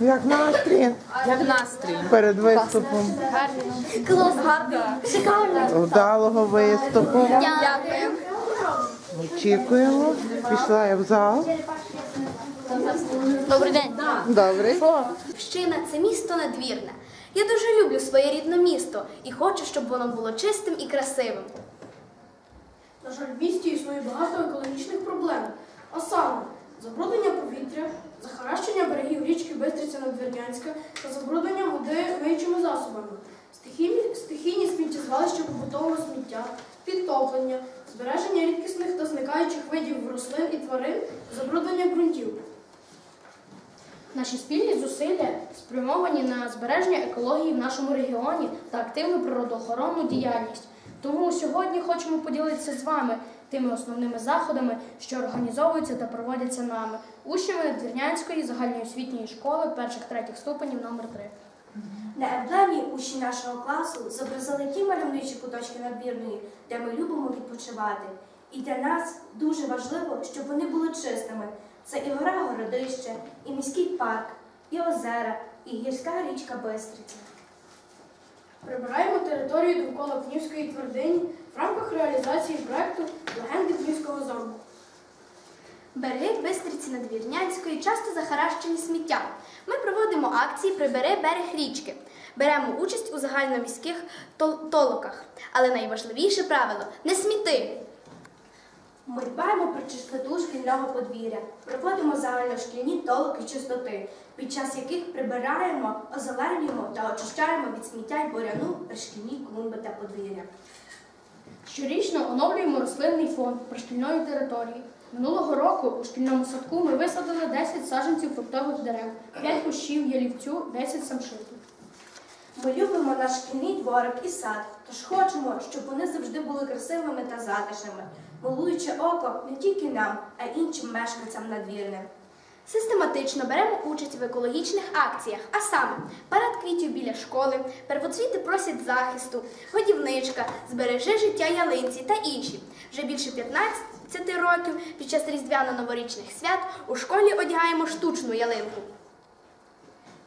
Як настрій Як настрій? перед виступом? Клас, гарно. Шикарно. Вдалого виступу. Дякую. Очікуємо. Пішла я в зал. Добрий день. Добре. Община це місто надвірне. Я дуже люблю своє рідне місто і хочу, щоб воно було чистим і красивим. На жаль, в місті існує багато екологічних проблем, а саме забруднення повітря, захаращення берегів річки Бистриця Надвірнянська та забруднення води миючими засобами, стихійні, стихійні сміттєзвалища побутового сміття, підтоплення, збереження рідкісних та зникаючих видів рослин і тварин, забруднення ґрунтів. Наші спільні зусилля спрямовані на збереження екології в нашому регіоні та активну природоохоронну діяльність. Тому сьогодні хочемо поділитися з вами тими основними заходами, що організовуються та проводяться нами, учнями Надвірнянської загальноосвітньої школи перших-третіх ступенів номер 3 На емблемі учні нашого класу зобразили ті мальовничі куточки надвірної, де ми любимо відпочивати. І для нас дуже важливо, щоб вони були чистими. Це і гора Городище, і міський парк, і озера, і гірська річка Бистриця. Прибираємо територію довкола Кнівської твердині в рамках реалізації проекту Легенди Кнівського замку. Береги Бистриці Надвірнянської часто захаращені сміттям. Ми проводимо акції Прибери берег річки. Беремо участь у загальноміських тол- толоках. Але найважливіше правило не сміти. Ми дбаємо про чистоту шкільного подвір'я, проводимо загальношкільні толоки чистоти, під час яких прибираємо, озеленюємо та очищаємо від сміття й буряну пришкільні клумби та подвір'я. Щорічно оновлюємо рослинний фонд пришкільної території. Минулого року у шкільному садку ми висадили 10 саджанців фруктових дерев, 5 кущів ялівцю, 10 самшитів. Ми любимо наш шкільний дворик і сад, тож хочемо, щоб вони завжди були красивими та затишними, милуючи око не тільки нам, а й іншим мешканцям надвірним. Систематично беремо участь в екологічних акціях, а саме парад квітів біля школи, первоцвіти просять захисту, годівничка, збережи життя ялинці та інші. Вже більше 15 років під час різдвяно-новорічних свят у школі одягаємо штучну ялинку.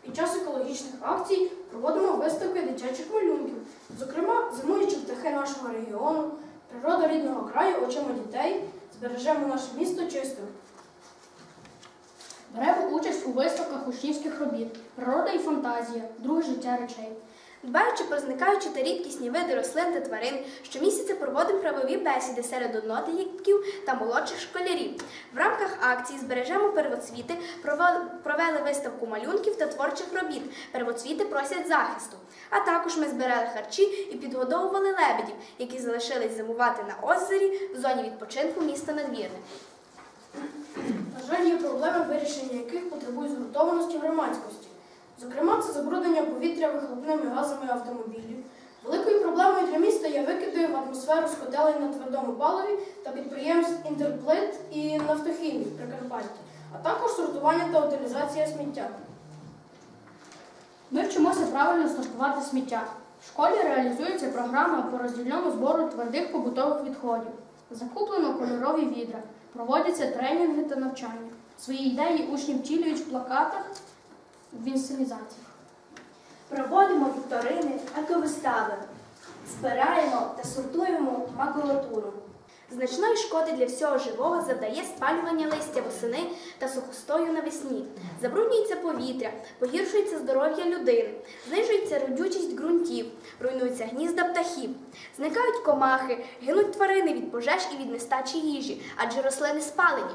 Під час екологічних акцій проводимо виставки дитячих малюнків, зокрема, зимуючі птахи нашого регіону, природа рідного краю очима дітей, збережемо наше місто чистим. Беремо участь у виставках учнівських робіт, природа і фантазія, друге життя речей. Дбаючи про зникаючі та рідкісні види рослин та тварин, щомісяця проводимо правові бесіди серед однолітків та молодших школярів. В рамках акції збережемо первоцвіти, провели виставку малюнків та творчих робіт. Первоцвіти просять захисту. А також ми збирали харчі і підгодовували лебедів, які залишились зимувати на озері в зоні відпочинку міста Надвірне. Жаль, проблеми, вирішення яких потребують згуртованості громадськості. Зокрема, це забруднення повітря вихлопними газами автомобілів. Великою проблемою для міста є викиди в атмосферу з котелень на твердому паливі та підприємств Інтерплит і Нафтохімії в Прикарпатті, а також сортування та утилізація сміття. Ми вчимося правильно сортувати сміття. В школі реалізується програма по роздільному збору твердих побутових відходів. Закуплено кольорові відра, проводяться тренінги та навчання. Свої ідеї учні втілюють в плакатах в інсценізаціях. Проводимо вікторини, ековистави, збираємо та сортуємо макулатуру. Значної шкоди для всього живого завдає спалювання листя восени та сухостою навесні. Забруднюється повітря, погіршується здоров'я людини, знижується родючість ґрунтів, руйнуються гнізда птахів, зникають комахи, гинуть тварини від пожеж і від нестачі їжі, адже рослини спалені.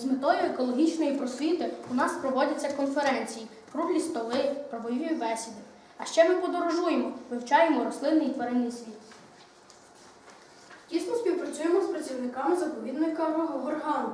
З метою екологічної просвіти у нас проводяться конференції, круглі столи, правові бесіди. А ще ми подорожуємо, вивчаємо рослинний і тваринний світ. Тісно співпрацюємо з працівниками заповідника Горгану.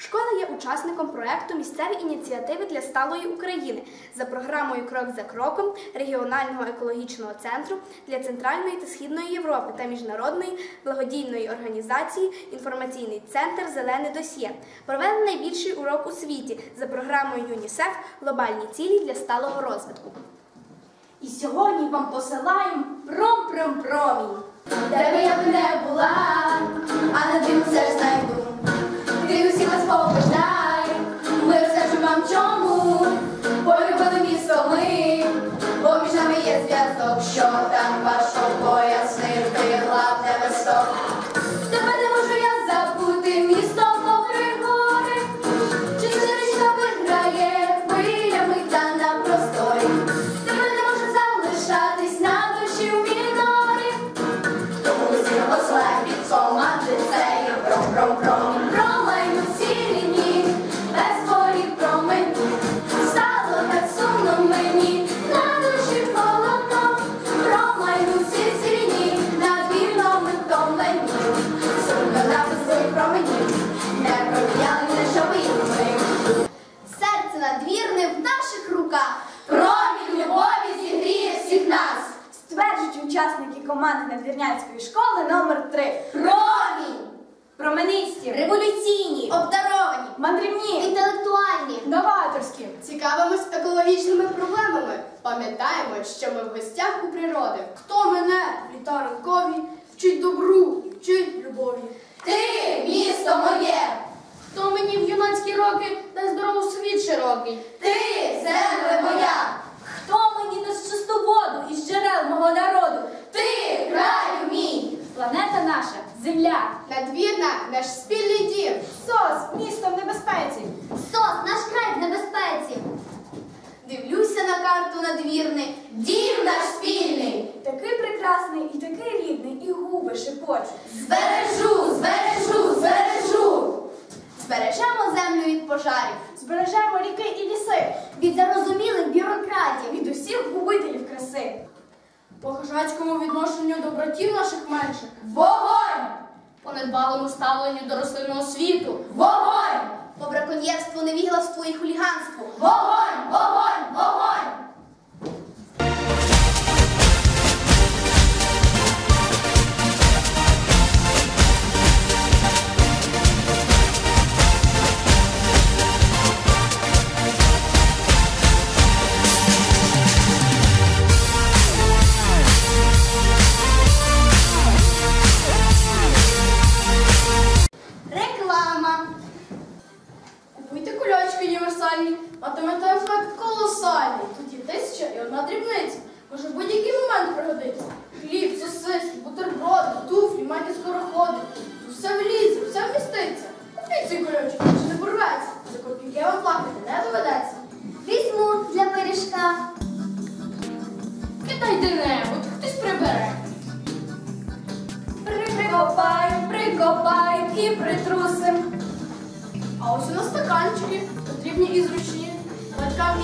Школа є учасником проекту Місцеві ініціативи для сталої України за програмою Крок за кроком регіонального екологічного центру для Центральної та Східної Європи та міжнародної благодійної організації Інформаційний центр Зелене досьє. Провели найбільший урок у світі за програмою ЮНІСЕФ Глобальні цілі для сталого розвитку. І сьогодні вам посилаємо пром-пром-промінь. Де би я б не була, а на тим все знайду. Ти усі вас побажай, ми все ж вам чому. Пам'ятаємо, що ми в гостях у природи. Хто мене, літа ранкові, вчить добру і вчить любові. Ти, місто моє! Хто мені в юнацькі роки дасть здорову світ широкий? Ти, земле моя! Хто мені дасть чисту воду із джерел мого народу? Ти, краю мій! Планета наша, земля. Надвірна наш спільний дім. СОС, місто в небезпеці. Сос, наш край в небезпеці. Дивлюся на карту надвірне. Дім наш спільний! Такий прекрасний і такий рідний, і губи шепочуть. Збережу, збережу, збережу! Збережемо землю від пожарів, Збережемо ріки і ліси від зарозумілих бюрократів. від усіх губителів краси. По хижацькому відношенню до братів наших менших. Вогонь! По недбалому ставленню до рослинного світу. Вогонь! По браконьєрству, невігластву і хуліганству. Вогонь! Вогонь! Вогонь!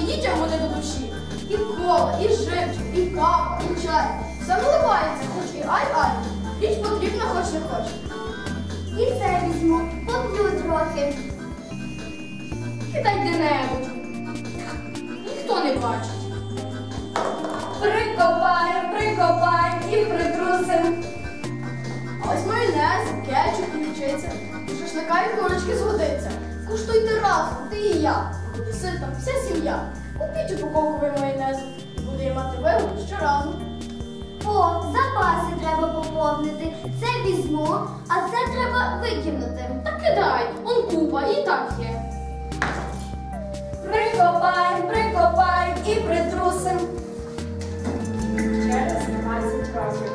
І дітям вони до душі. І кола, і живчик, і кава, і чай. Все наливається, хоч і ай-ай. Річ потрібна, хоч не хоч. І це візьму, поп'ю трохи. Кидай де-небудь. Ніхто не бачить. Прикопаєм, прикопаєм і притрусим. А ось майонез, кетчуп і лічиця. Шашлика і курочки згодиться. Куштуйте разом, ти і я. Буде сита вся сім'я. Купіть упаковковий майонез. І буде мати вигоду щоразу. О, запаси треба поповнити. Це візьму, а це треба викинути. Та кидай, он купа, і так є. Прикопаєм, прикопаєм і притрусим. Через 20 років.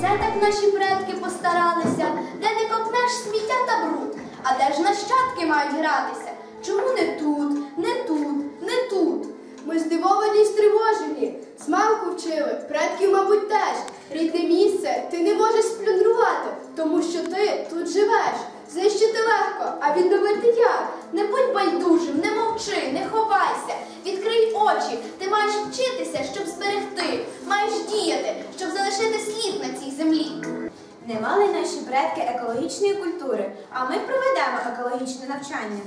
Це так наші предки постаралися, де не копнеш сміття та бруд. А де ж нащадки мають гратися? Чому не тут, не тут, не тут? Ми здивовані й стривожені. Змалку вчили, предків, мабуть, теж. Рідне місце ти не можеш сплюндрувати, тому що ти тут живеш. Знищити легко, а відновити як? Не будь байдужим, не мовчи, не ховайся. Відкрий очі. Ти маєш вчитися, щоб зберегти. Маєш діяти, щоб залишити слід на цій землі. Не мали наші предки екологічної культури, а ми проведемо екологічне навчання.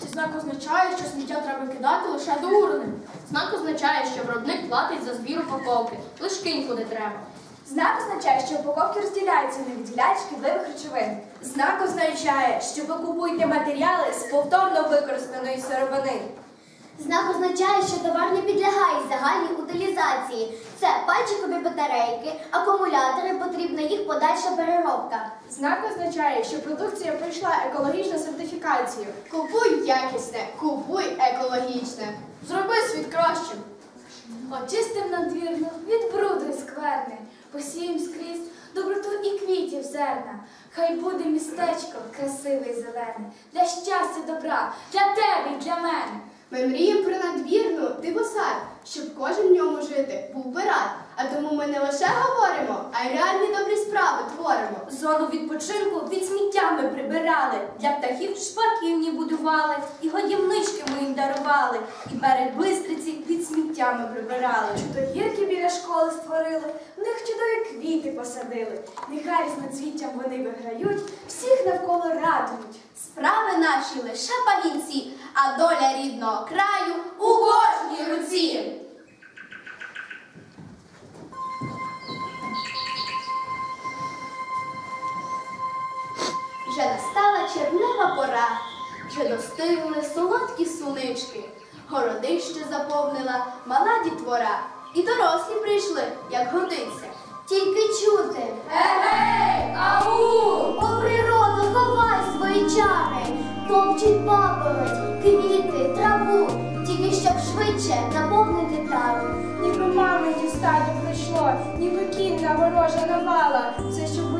Цей знак означає, що сміття треба кидати лише до урни. Знак означає, що виробник платить за збір упаковки. Лиш кинь куди треба. Знак означає, що упаковки розділяються на не виділяють шкідливих речовин. Знак означає, що ви купуєте матеріали з повторно використаної сировини. Знак означає, що товар не підлягає загальній утилізації. Це пальчикові батарейки, акумулятори, потрібна їх подальша переробка. Знак означає, що продукція пройшла екологічну сертифікацію. Купуй якісне, купуй екологічне. Зроби світ кращим. Очистим надвірну від бруду і скверни, посієм скрізь доброту і квітів зерна. Хай буде містечко красиве й зелене, для щастя, добра, для тебе й для мене. Ми мріємо про надвірну дивосад, щоб кожен в ньому жити був би рад. А тому ми не лише говоримо, а й реальні добрі справи творимо. Зону відпочинку від сміття ми прибирали, для птахів шпаківні будували, і годівнички ми їм дарували, і берег бистриці від сміття ми прибирали. Чудовірки біля школи створили, в них чудові квіти посадили. Нехай з нацвіттям вони виграють, всіх навколо радують. Справи наші лише пагінці, а доля рідного краю у кожній руці. Вже настала червнева пора, вже достигли солодкі сунички, городище заповнила мала дітвора, і дорослі прийшли, як годиться. Тільки чути. Егей, ау!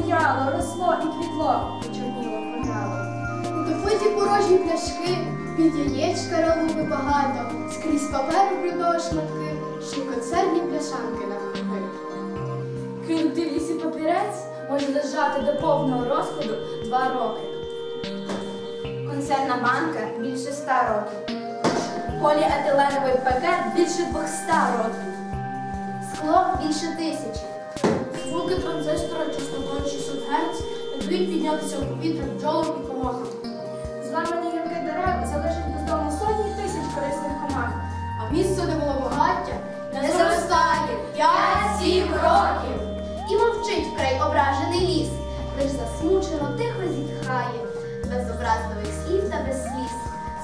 Буяло, росло і квітло, чорніло програло. Допиті порожні пляшки, під яєчка ралуби багато, скрізь паперу придовж шматки, консервні пляшанки навкруги. Кинути в лісі папірець може лежати до повного розкладу два роки. Консервна банка більше ста років. Поліетиленовий пакет більше двохста років. Скло більше тисячі. Звуки транзистора частотою 600 Гц дають піднятися в повітря бджолам і комахам. Зламані гілки дерев залишать бездомо сотні тисяч корисних комах. А місце, де було багаття, Не зростає 5-7 років. І мовчить вкрай ображений ліс, лиш засмучено тихо зітхає, без образливих слів та без сліз.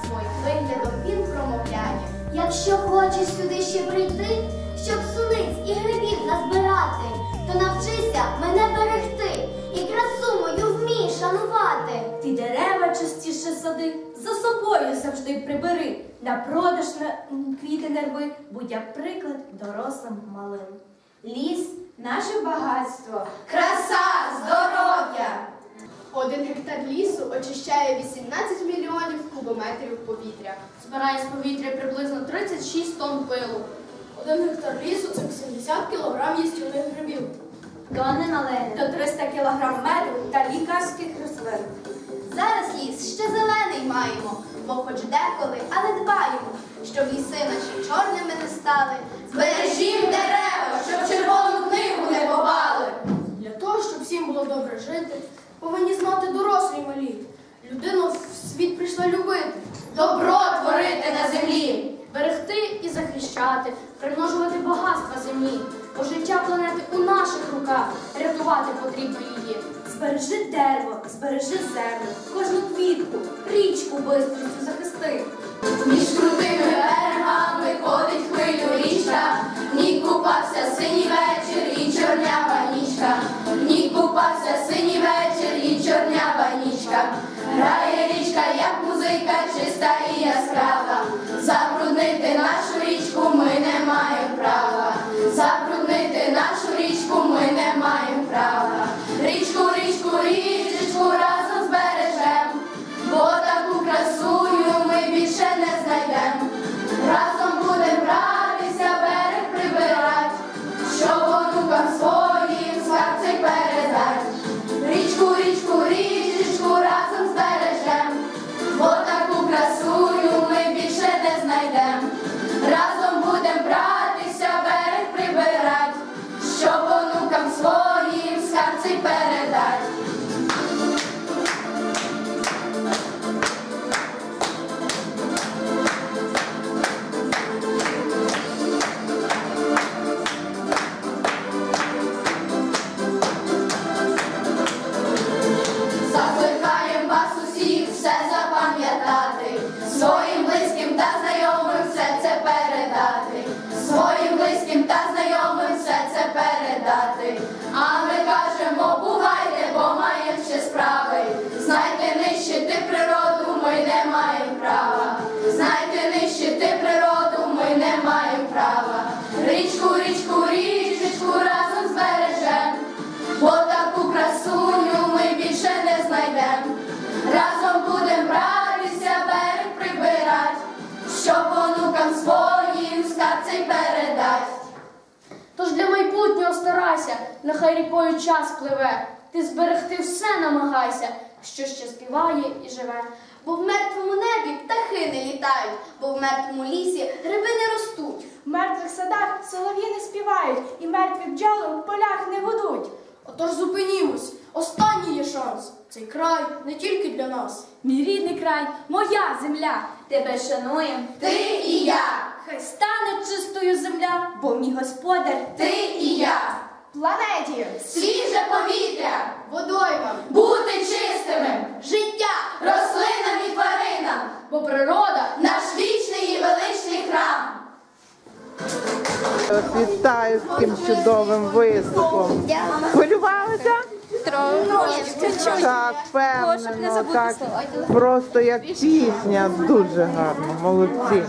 Своїм виглядом він промовляє. Якщо хочеш сюди ще прийти, щоб суниць і грибів назбирати, то навчися мене берегти і красу мою вмій шанувати. Ти дерева частіше сади, за собою завжди прибери. На продаж на квіти не рви, будь як приклад дорослим малим. Ліс наше багатство. Краса, здоров'я! Один гектар лісу очищає 18 мільйонів кубометрів повітря, збирає з повітря приблизно 36 тонн пилу. Один гектар лісу це 80 кг їстівних грибів. Тонни малини до 300 кг меду та лікарських рослин. Зараз ліс ще зелений маємо, бо хоч деколи, але дбаємо, щоб ліси наші чорними не стали. Збережім дерева, щоб червону книгу не ховали. Для того, щоб всім було добре жити, повинні знати дорослі малі. Людину в світ прийшла любити. Добро творити на землі. Берегти і захищати, примножувати багатства землі, бо життя планети у наших руках, рятувати потрібно її. Збережи дерево, збережи землю, кожну квітку, річку бистрицю захисти. Між крутими берегами ходить хвилю річка, в ній купався синій вечір і чорнява нічка, в ній купався синій вечір і чорнява нічка. Грає річка, як музика, онукам своїм скарб цей передать. Тож для майбутнього старайся, нехай рікою час пливе. Ти зберегти все намагайся, що ще співає і живе. Бо в мертвому небі птахи не літають, бо в мертвому лісі гриби не ростуть. В мертвих садах солов'ї не співають, і мертві бджоли в полях не гудуть. Отож зупинімось. Останній є шанс. Цей край не тільки для нас. Мій рідний край, моя земля. Тебе шануєм. Ти і я, Хай стане чистою земля, бо мій господар. ти і я, Планеті! свіже повітря, Водоймам, бути чистими, життя, рослинам і тваринам, Бо природа наш вічний і величний храм. Вітаю з таким чудовим виступом. Хвилювалися? Так, певно, так. Просто як пісня, дуже гарно, молодці.